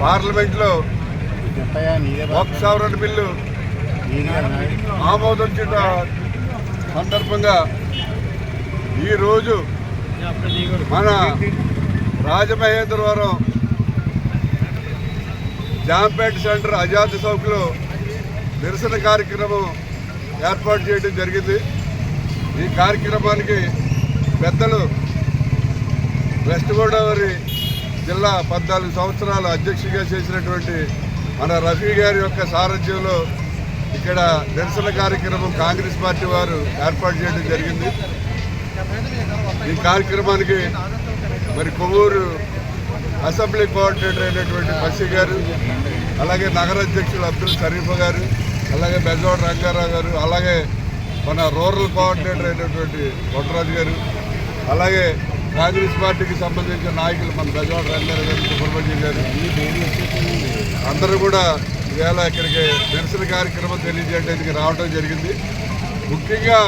పార్లమెంట్లో ఒక సవరణ బిల్లు ఆమోదించిన సందర్భంగా ఈరోజు మన రాజమహేంద్రవరం జాంపేట సెంటర్ ఆజాద్ చౌక్లో నిరసన కార్యక్రమం ఏర్పాటు చేయడం జరిగింది. ఈ కార్యక్రమానికి పెద్దలు వెస్ట్ గోదావరి జిల్లా పద్నాలుగు సంవత్సరాలు అధ్యక్షుడిగా చేసినటువంటి మన రఫీ గారి యొక్క సారథ్యంలో ఇక్కడ నిరసన కార్యక్రమం కాంగ్రెస్ పార్టీ వారు ఏర్పాటు చేయడం జరిగింది. ఈ కార్యక్రమానికి మరి కొవ్వూరు అసెంబ్లీ కోఆర్డినేటర్ అయినటువంటి బస్సీ గారు అలాగే నగర అధ్యక్షులు అబ్దుల్ షరీఫ్ గారు అలాగే బెజవాడ రంగారావు గారు అలాగే మన రూరల్ కోఆర్డినేటర్ అయినటువంటి కొట్టరాజు గారు అలాగే కాంగ్రెస్ పార్టీకి సంబంధించిన నాయకులు మన బెజవాడ రంగారు గారు సుబ్రహ్మణ్యం గారు అందరూ కూడా ఇవాళ ఇక్కడికి నిరసన కార్యక్రమం తెలియజేయడానికి రావడం జరిగింది. ముఖ్యంగా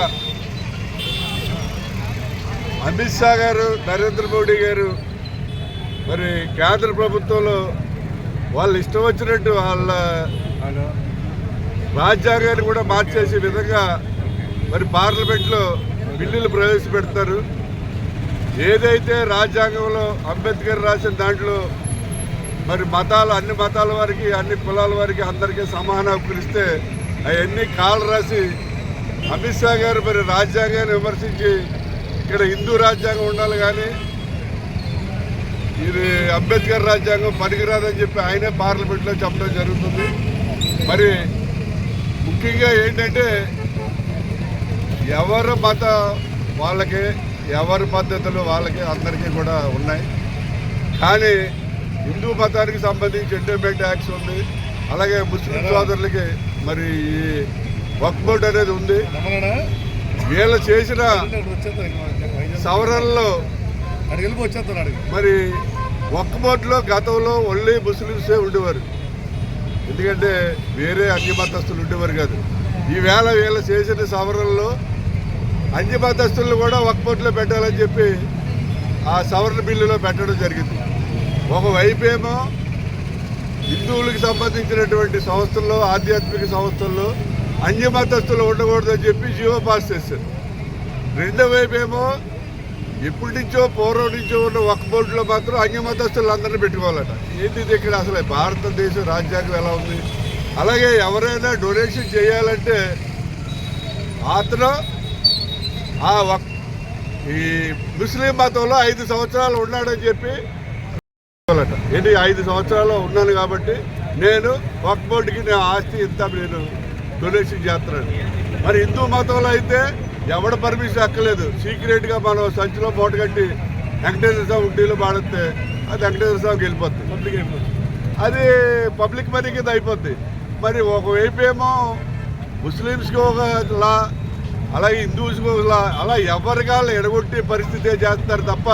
అమిత్ షా గారు నరేంద్ర మోడీ గారు మరి కేంద్ర ప్రభుత్వంలో వాళ్ళు ఇష్టం వచ్చినట్టు వాళ్ళ రాజ్యాంగాన్ని కూడా మార్చేసే విధంగా మరి పార్లమెంట్లో బిల్లులు ప్రవేశపెడతారు. ఏదైతే రాజ్యాంగంలో అంబేద్కర్ రాసిన దాంట్లో మరి మతాలు అన్ని మతాల వారికి అన్ని కులాల వారికి అందరికీ సమాన పిలిస్తే అవన్నీ కాలు రాసి అమిత్ షా గారు మరి రాజ్యాంగాన్ని విమర్శించి ఇక్కడ హిందూ రాజ్యాంగం ఉండాలి కానీ ఇది అంబేద్కర్ రాజ్యాంగం పనికిరాదని చెప్పి ఆయనే పార్లమెంట్లో చెప్పడం జరుగుతుంది. మరి ముఖ్యంగా ఏంటంటే ఎవరి మత వాళ్ళకి ఎవరి పద్ధతులు వాళ్ళకి అందరికీ కూడా ఉన్నాయి. కానీ హిందూ మతానికి సంబంధించి ఎండోమెంట్ యాక్ట్స్ ఉంది. అలాగే ముస్లిం సోదరులకి మరి ఈ వక్ బోర్డ్ అనేది ఉంది. వీళ్ళు చేసిన సవరణలో మరి బోర్డులో గతంలో ఓన్లీ ముస్లిమ్సే ఉండేవారు. ఎందుకంటే వేరే మతస్థులు ఉండేవారు కాదు. ఈవేళ వీళ్ళు చేసిన సవరణలో అన్ని మతస్థులను కూడా ఒక బోర్డులో పెట్టాలని చెప్పి ఆ సవరణ బిల్లులో పెట్టడం జరిగింది. ఒకవైపేమో హిందువులకు సంబంధించినటువంటి సంస్థల్లో ఆధ్యాత్మిక సంస్థల్లో అన్య మతస్థులు ఉండకూడదని చెప్పి జీవో పాస్ చేశారు. రెండో వైపు ఏమో ఎప్పటి నుంచో పూర్వం నుంచో ఉన్న ఒక బోర్డులో మాత్రం అన్య మతస్థులు అందరినీ పెట్టుకోవాలట. ఏంటి ఇది ఇక్కడ అసలు భారతదేశం రాజ్యాంగం ఎలా ఉంది? అలాగే ఎవరైనా డొనేషన్ చేయాలంటే అతను ఆ ఈ ముస్లిం మతంలో ఐదు సంవత్సరాలు ఉన్నాడని చెప్పి ఏంటి ఐదు సంవత్సరాలు ఉన్నాను కాబట్టి నేను ఒక బోర్డుకి నేను ఆస్తి ఇంత నేను డొనేషన్ చేస్తున్నాను. మరి హిందూ మతంలో అయితే ఎవడ పర్మిషన్ అక్కలేదు సీక్రెట్గా మనం సంచిలో మూట కట్టి వెంకటేశ్వర స్వామి ఉండిలో పాడితే అది వెంకటేశ్వర స్వామికి వెళ్ళిపోతుంది పబ్లిక్ అయిపోతుంది అది పబ్లిక్ మనీ కింద అయిపోద్ది. మరి ఒకవైపు ఏమో ముస్లిమ్స్కి ఒక లా అలాగే హిందూస్కి అలా ఎవరికాళ్ళు ఎడగొట్టే పరిస్థితే చేస్తారు తప్ప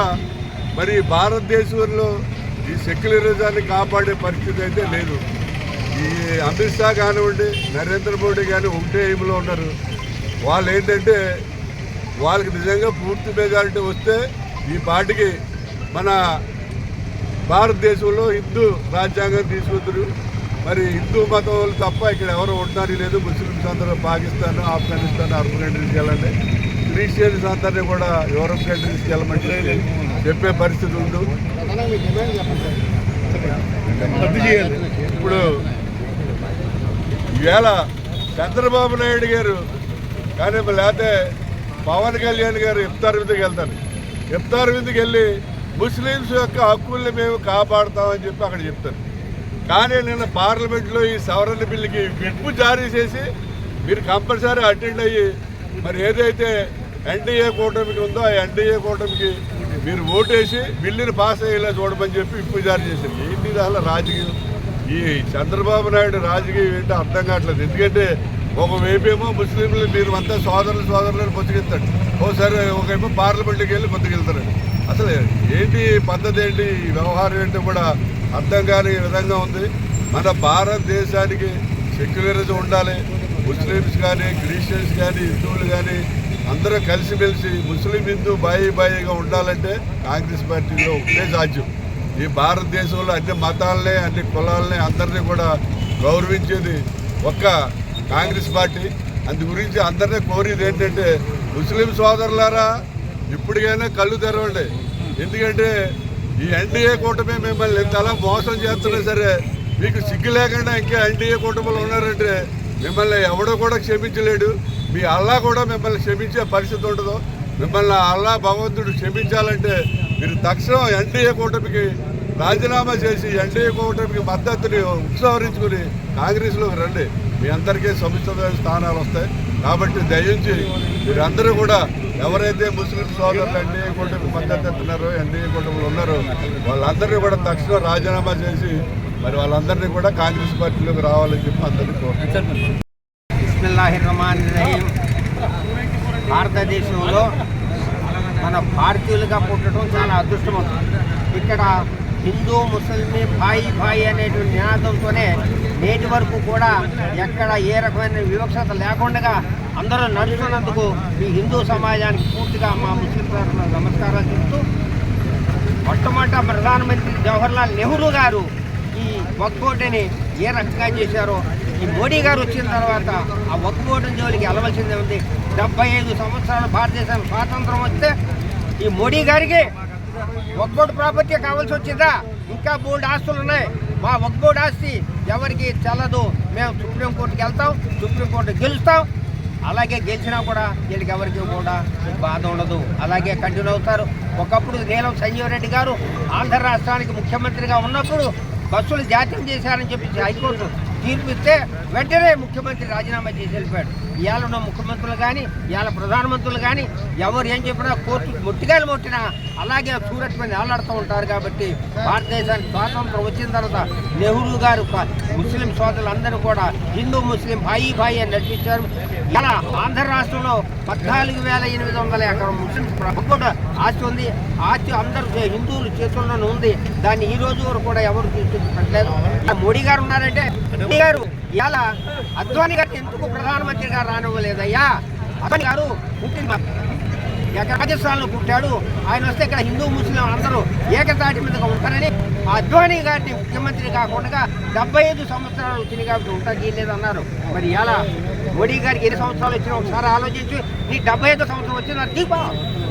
మరి భారతదేశంలో ఈ సెక్యులరిజాన్ని కాపాడే పరిస్థితి అయితే లేదు. ఈ అమిత్ షా కానివ్వండి నరేంద్ర మోడీ కానీ ఒకటే ఏమిలో ఉన్నారు. వాళ్ళు ఏంటంటే వాళ్ళకి నిజంగా పూర్తి మెజారిటీ వస్తే ఈ పార్టీకి మన భారతదేశంలో హిందూ రాజ్యాంగం తీసుకుంటారు మరి హిందూ మతం వాళ్ళు తప్ప ఇక్కడ ఎవరు ఉండడానికి లేదు. ముస్లిమ్స్ అందరూ పాకిస్తాన్ ఆఫ్ఘనిస్తాన్ అరబ్ కంట్రీస్కి వెళ్ళండి క్రిస్టియన్స్ అందరినీ కూడా యూరప్ కంట్రీస్కి వెళ్ళమంటే చెప్పే పరిస్థితి ఉండు ఇప్పుడు ఈవేళ చంద్రబాబు నాయుడు గారు కానీ లేకపోతే పవన్ కళ్యాణ్ గారు ఇఫ్తార్ విందుకు వెళ్తారు. ఇఫ్తార్ విందుకు వెళ్ళి ముస్లిమ్స్ యొక్క హక్కుల్ని మేము కాపాడుతామని చెప్పి అక్కడ చెప్తారు. కానీ నిన్న పార్లమెంట్లో ఈ సవరణ బిల్లుకి విప్పు జారీ చేసి మీరు కంపల్సరీ అటెండ్ అయ్యి మరి ఏదైతే ఎన్డీఏ కూటమికి ఉందో ఆ ఎన్డీఏ కూటమికి మీరు ఓటేసి బిల్లుని పాస్ అయ్యేలా చూడమని చెప్పి విప్పు జారీ చేశారు. ఏంటి అసలు రాజకీయం? ఈ చంద్రబాబు నాయుడు రాజకీయం ఏంటో అర్థం కావట్లేదు. ఎందుకంటే ఒక ఏమో ముస్లింలు మీరు అంతా సోదరులు సోదరులను పొత్తుకెళ్తాడు ఓసారి ఒకేమో పార్లమెంట్కి వెళ్ళి పొత్తుకెళ్తారు అసలు ఏంటి పద్ధతి ఏంటి? వ్యవహారం ఏంటో కూడా అర్థం కాని విధంగా ఉంది. మన భారతదేశానికి సెక్యులరిజం ఉండాలి. ముస్లిమ్స్ కానీ క్రిస్టియన్స్ కానీ హిందువులు కానీ అందరూ కలిసిమెలిసి ముస్లిం హిందూ బాయి బాయిగా ఉండాలంటే కాంగ్రెస్ పార్టీలో ఒకటే సాధ్యం. ఈ భారతదేశంలో అన్ని మతాలనే అన్ని కులాలనే అందరినీ కూడా గౌరవించేది ఒక్క కాంగ్రెస్ పార్టీ. అందు గురించి అందరినీ కోరేది ఏంటంటే ముస్లిం సోదరులారా ఇప్పటికైనా కళ్ళు తెరవండి. ఎందుకంటే ఈ ఎన్డీఏ కూటమి మిమ్మల్ని ఇంతలా మోసం చేస్తున్నా సరే మీకు సిగ్గు లేకుండా ఇంకా ఎన్డీఏ కూటమిలో ఉన్నారంటే మిమ్మల్ని ఎవడో కూడా క్షమించలేడు. మీ అల్లా కూడా మిమ్మల్ని క్షమించే పరిస్థితి ఉండదు. మిమ్మల్ని అల్లా భగవంతుడు క్షమించాలంటే మీరు తక్షణం ఎన్డీఏ కూటమికి రాజీనామా చేసి ఎన్డీఏ కూటమికి మద్దతుని ఉత్సవరించుకుని కాంగ్రెస్లోకి రండి. మీ అందరికీ సముచితమైన స్థానాలు వస్తాయి. కాబట్టి దయించి మీరందరూ కూడా ఎవరైతే ముస్లిం సోదరులు ఎన్డీఏ కూటమి మద్దతు ఎత్తున్నారో ఎన్డీఏ కూటమిలో ఉన్నారో వాళ్ళందరినీ కూడా తక్షణం రాజీనామా చేసి మరి వాళ్ళందరినీ కూడా కాంగ్రెస్ పార్టీలోకి రావాలని చెప్పి అందరినీ భారతదేశంలో మన భారతీయులుగా పుట్టడం చాలా అదృష్టం ఇక్కడ హిందూ ముస్లిం భాయి భాయి అనేటువంటి నినాదంతోనే నేటి వరకు కూడా ఎక్కడ ఏ రకమైన వివక్షత లేకుండా అందరూ నడుస్తున్నందుకు ఈ హిందూ సమాజానికి పూర్తిగా మా ముస్లిం తరఫున నమస్కారాలు చెబుతూ మొట్టమొదట ప్రధానమంత్రి జవహర్లాల్ నెహ్రూ గారు ఈ వక్బోర్డుని ఏ రకంగా చేశారో ఈ మోడీ గారు వచ్చిన తర్వాత ఆ వక్బోర్డు జోలికి వెళ్ళవలసిందే ఉంది. డెబ్బై ఐదు సంవత్సరాలు భారతదేశానికి స్వాతంత్రం వస్తే ఈ మోడీ గారికి ఒక్కోటి ప్రాపర్టీ కావాల్సి వచ్చిందా? ఇంకా మూడు ఆస్తులు ఉన్నాయి. మా ఒక్కోటి ఆస్తి ఎవరికి చెల్లదు. మేము సుప్రీంకోర్టుకి వెళ్తాం సుప్రీంకోర్టు గెలుస్తాం. అలాగే గెలిచినా కూడా వీళ్ళకి ఎవరికి కూడా బాధ ఉండదు. అలాగే కంటిన్యూ అవుతారు. ఒకప్పుడు నీలం సంజీవ్ రెడ్డి గారు ఆంధ్ర రాష్ట్రానికి ముఖ్యమంత్రిగా ఉన్నప్పుడు బస్సులు జాత్యం చేశారని చెప్పి హైకోర్టు తీర్పు ఇస్తే వెంటనే ముఖ్యమంత్రి రాజీనామా చేసి వెళ్ళిపోయాడు. ఇవాళ ఉన్న ముఖ్యమంత్రులు కానీ ఇవాళ ప్రధానమంత్రులు కానీ ఎవరు ఏం చెప్పినా కోర్టు ముట్టిగాయలు మొట్టినా అలాగే సూరత్ మీద వేలాడుతూ ఉంటారు కాబట్టి భారతదేశానికి స్వాతంత్రం వచ్చిన తర్వాత నెహ్రూ గారు ముస్లిం సోదరులందరూ కూడా హిందూ ముస్లిం భాయి భాయి అని నడిపించారు. ఇలా ఆంధ్ర రాష్ట్రంలో పద్నాలుగు వేల ఎనిమిది వందల ఎకరం ముస్లిం కూడా ఆస్తి ఉంది. ఆస్తి అందరూ చే- చేతుల్లోనే ఉంది. దాన్ని ఈ రోజు వరకు కూడా ఎవరు తీసుకొచ్చి మోడీ గారు ఉన్నారంటే మోడీ గారు ఇలా అద్వానీ గారు ఎందుకు ప్రధానమంత్రి గారు రానివ్వలేదయ్యా? అద్వానీ గారు పుట్టిన ఎక్కడ రాజస్థాన్లో పుట్టాడు. ఆయన వస్తే ఇక్కడ హిందూ ముస్లిం అందరూ ఏకతాటి మీదగా ఉంటారని అద్వానీ గారిని ముఖ్యమంత్రి కాకుండా డెబ్బై ఐదు సంవత్సరాలు వచ్చినాయి కాబట్టి ఉంటాకి లేదన్నారు మరి ఎలా మోడీ గారికి ఎన్ని సంవత్సరాలు వచ్చినా ఒకసారి ఆలోచించి నీ డెబ్బై ఐదు సంవత్సరం వచ్చిన దీపా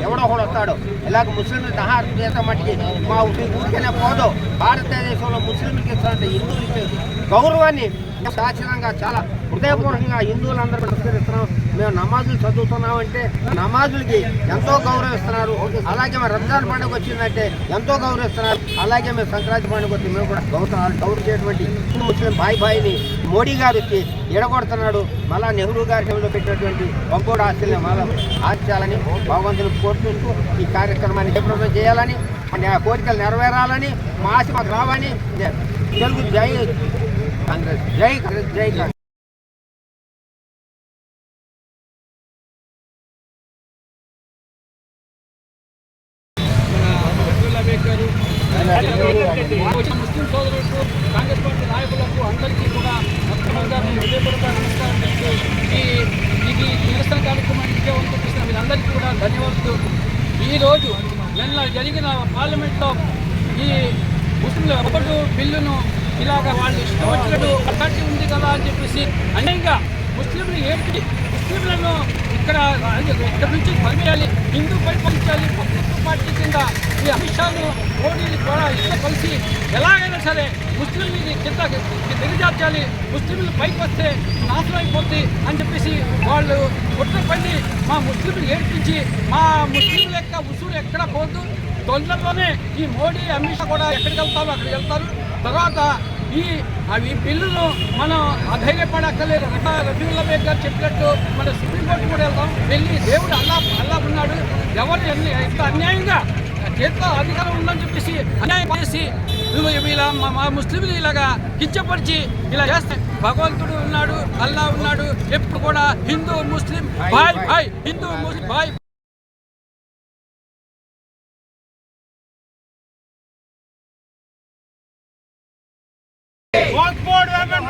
ఎవడో ఒకడు వస్తాడు. ఇలాగ ముస్లింలు దహారం చేసే మట్టికి మా ఊరికైనా పోదు. భారతదేశంలో ముస్లింలకి ఇస్తున్న హిందువులకి గౌరవాన్ని శాశ్వతంగా చాలా హృదయపూర్వకంగా హిందువులందరూ నమస్కరిస్తున్నాం మేము నమాజులు చదువుతున్నామంటే నమాజులకి ఎంతో గౌరవిస్తున్నారు. అలాగే మా రంజాన్ పండుగ వచ్చిందంటే ఎంతో గౌరవిస్తున్నారు. అలాగే మేము సంక్రాంతి పండుగ వచ్చి మేము కూడా గౌరవ గౌరవించేటువంటి హిందూ ముస్లిం బాయ్ బాయ్ని మోడీ గారు వచ్చి ఎడగొడుతున్నాడు. మళ్ళా నెహ్రూ గారి టైంలో పెట్టినటువంటి పంపోడు ఆస్తుల్ని మళ్ళా ఆర్చాలని భగవంతుని కోరుకుంటూ ఈ కార్యక్రమాన్ని జయప్రదం చేయాలని మన కోరికలు నెరవేరాలని మా ఆశ మాకు రావని తెలుగు జై కాంగ్రెస్ జై కాంగ్రెస్ జై కాంగ్రెస్. ముస్లిం సోదరులకు కాంగ్రెస్ పార్టీ నాయకులకు అందరికీ కూడా మొట్టమొదటిగా నేను హృదయపూర్వక నమస్కారం చేస్తూ ఈ ఇది నిరసన కార్యక్రమాన్ని విజయవంతం చేసిన వీరందరికీ కూడా ధన్యవాదాలు ఈరోజు నిన్న జరిగిన పార్లమెంట్లో ఈ ముస్లింలు ఒకటి బిల్లును ఇలాగ వాళ్ళు ఇష్టం వచ్చినట్టు అథారిటీ ఉంది కదా అని చెప్పేసి అన్యంగా ముస్లింలు ఏంటి ముస్లింలను ఇక్కడ ఇక్కడ నుంచి పంపించాలి హిందూ పరిపాలించాలి ప్రభుత్వ పార్టీ కింద ఈ అంశాలు మోడీని కూడా ఇద్దరు కలిసి ఎలాగైనా సరే ముస్లింలు కింద దిగజార్చాలి ముస్లింలు పైకి వస్తే నాశనం అయిపోద్ది అని చెప్పేసి వాళ్ళు కుట్రపడి మా ముస్లింలు ఏడ్పించి మా ముస్లింల యొక్క ఉసూరు ఎక్కడ పోద్దు తొందరలోనే ఈ మోడీ అమిత్ షా కూడా ఎక్కడికి వెళ్తారో అక్కడికి వెళ్తారు. తర్వాత ఈ అవి బిల్లును మనం అధైర్యపడక్కర్లేదు. రబీవుల్లా బేగ్ గారు చెప్పినట్టు మన సుప్రీంకోర్టు కూడా వెళ్దాం. వెళ్ళి దేవుడు అల్లా అల్లా ఉన్నాడు. ఎవరు ఎన్ని ఎంత అన్యాయంగా? చేతిలో అధికారం ఉందని చెప్పేసి అన్యాయం చేసి నువ్వు మా మా ముస్లింలు ఇలాగా కించపరిచి ఇలా చేస్తే భగవంతుడు ఉన్నాడు అల్లా ఉన్నాడు. ఎప్పుడు కూడా హిందూ ముస్లిం బాయ్ బాయ్ హిందూ ముస్లిం బాయ్.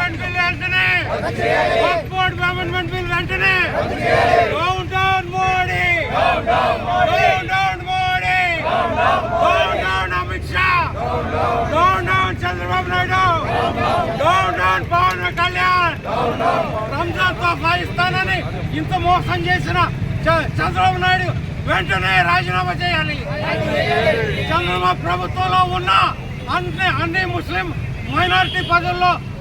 అమెండ్మెంట్ బిల్ వెంటనే పాస్పోర్ట్ అమెండ్మెంట్ బిల్ వెంటనే. Down down Modi. Down down Modi. Down down Amit Shah. Down down Chandrababu Naidu. Down down Pawan Kalyan. రంజాన్తో ఇస్తానని ఇంత మోసం చేసిన చ- చంద్రబాబు నాయుడు వెంటనే రాజీనామా చేయాలి. చంద్రబాబు ప్రభుత్వంలో ఉన్న అన్ని అన్ని ముస్లిం మైనారిటీ పదవుల్లో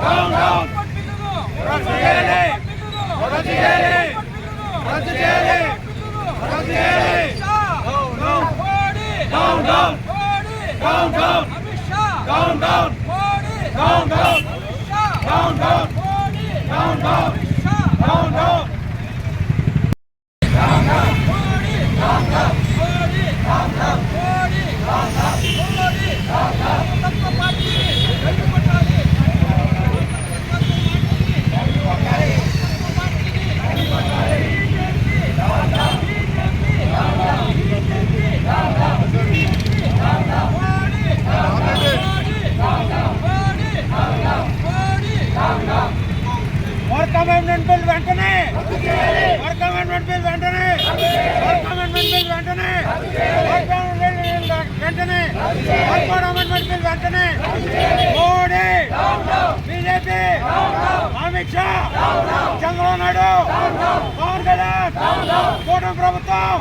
down, down. వెంటనే మోడీ బీజేపీ అమిత్ షా చంద్రబాబు నాయుడు పవన్ కళ్యాణ్ కూటమి ప్రభుత్వం.